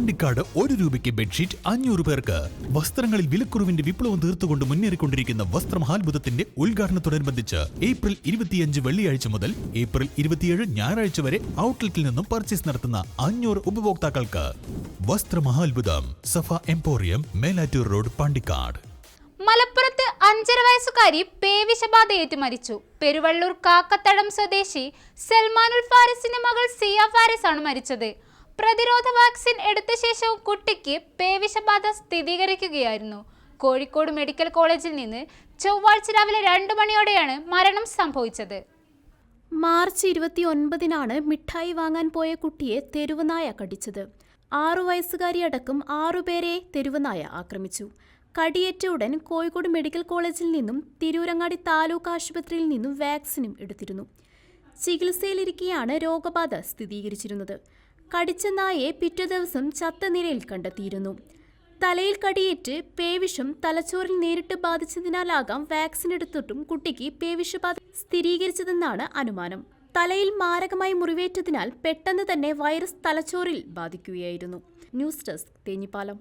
പാണ്ടിക്കാട് ഒരു രൂപയ്ക്ക് ബെഡ്ഷീറ്റ് അഞ്ഞൂറ് പേർക്ക്. വസ്ത്രങ്ങളിൽ വിലക്കുറവിന്റെ വിപ്ലവം തീർത്തുകൊണ്ട് മുന്നേറിക്കൊണ്ടിരിക്കുന്ന വസ്ത്രമഹാത്ഭുതത്തിന്റെ ഉദ്ഘാടനത്തോടനുബന്ധിച്ച് ഏപ്രിൽ ഇരുപത്തിയഞ്ച് വെള്ളിയാഴ്ച മുതൽ ഏപ്രിൽ ഇരുപത്തിയേഴ് ഞായറാഴ്ച വരെ ഔട്ട്ലെറ്റിൽ നിന്നും പർച്ചേസ് നടത്തുന്ന അഞ്ഞൂറ് ഉപഭോക്താക്കൾക്ക്. വസ്ത്രമഹാത്ഭുതം സഫ എംപോറിയം മേലാറ്റൂർ റോഡ് പാണ്ടിക്കാട്. മലപ്പുറത്ത് അഞ്ചര വയസ്സുകാരി പേവിഷബാധയേറ്റ് മരിച്ചു. പെരുവള്ളൂർ കാക്കത്തടം സ്വദേശി സൽമാനുൽ ഫാരിസിന്റെ മകൾ സിയ ഫാരിസ് ആണ് മരിച്ചത്. പ്രതിരോധ വാക്സിൻ എടുത്ത ശേഷവും കുട്ടിക്ക് പേവിഷബാധ സ്ഥിരീകരിക്കുകയായിരുന്നു. കോഴിക്കോട് മെഡിക്കൽ കോളേജിൽ നിന്ന് ചൊവ്വാഴ്ച രാവിലെ രണ്ടു മണിയോടെയാണ് മരണം സംഭവിച്ചത്. മാർച്ച് ഇരുപത്തി ഒൻപതിനാണ് മിഠായി വാങ്ങാൻ പോയ കുട്ടിയെ തെരുവുനായ കടിച്ചത്. ആറു വയസ്സുകാരിയടക്കം ആറുപേരെ തെരുവുനായ ആക്രമിച്ചു. കടിയേറ്റ ഉടൻ കോഴിക്കോട് മെഡിക്കൽ കോളേജിൽ നിന്നും തിരൂരങ്ങാടി താലൂക്ക് ആശുപത്രിയിൽ നിന്നും വാക്സിനും എടുത്തിരുന്നു. ചികിത്സയിലിരിക്കെയാണ് രോഗബാധ സ്ഥിരീകരിച്ചിരുന്നത്. കടിച്ച നായയെ പിറ്റേ ദിവസം ചത്ത നിലയിൽ കണ്ടെത്തിയിരുന്നു. തലയിൽ കടിയേറ്റ് പേവിഷം തലച്ചോറിൽ നേരിട്ട് ബാധിച്ചതിനാലാകാം വാക്സിൻ എടുത്തിട്ടും കുട്ടിക്ക് പേവിഷബാധ സ്ഥിരീകരിച്ചതെന്നാണ് അനുമാനം. തലയിൽ മാരകമായി മുറിവേറ്റതിനാൽ പെട്ടെന്ന് തന്നെ വൈറസ് തലച്ചോറിൽ ബാധിക്കുകയായിരുന്നു. News desk Thenhipalam.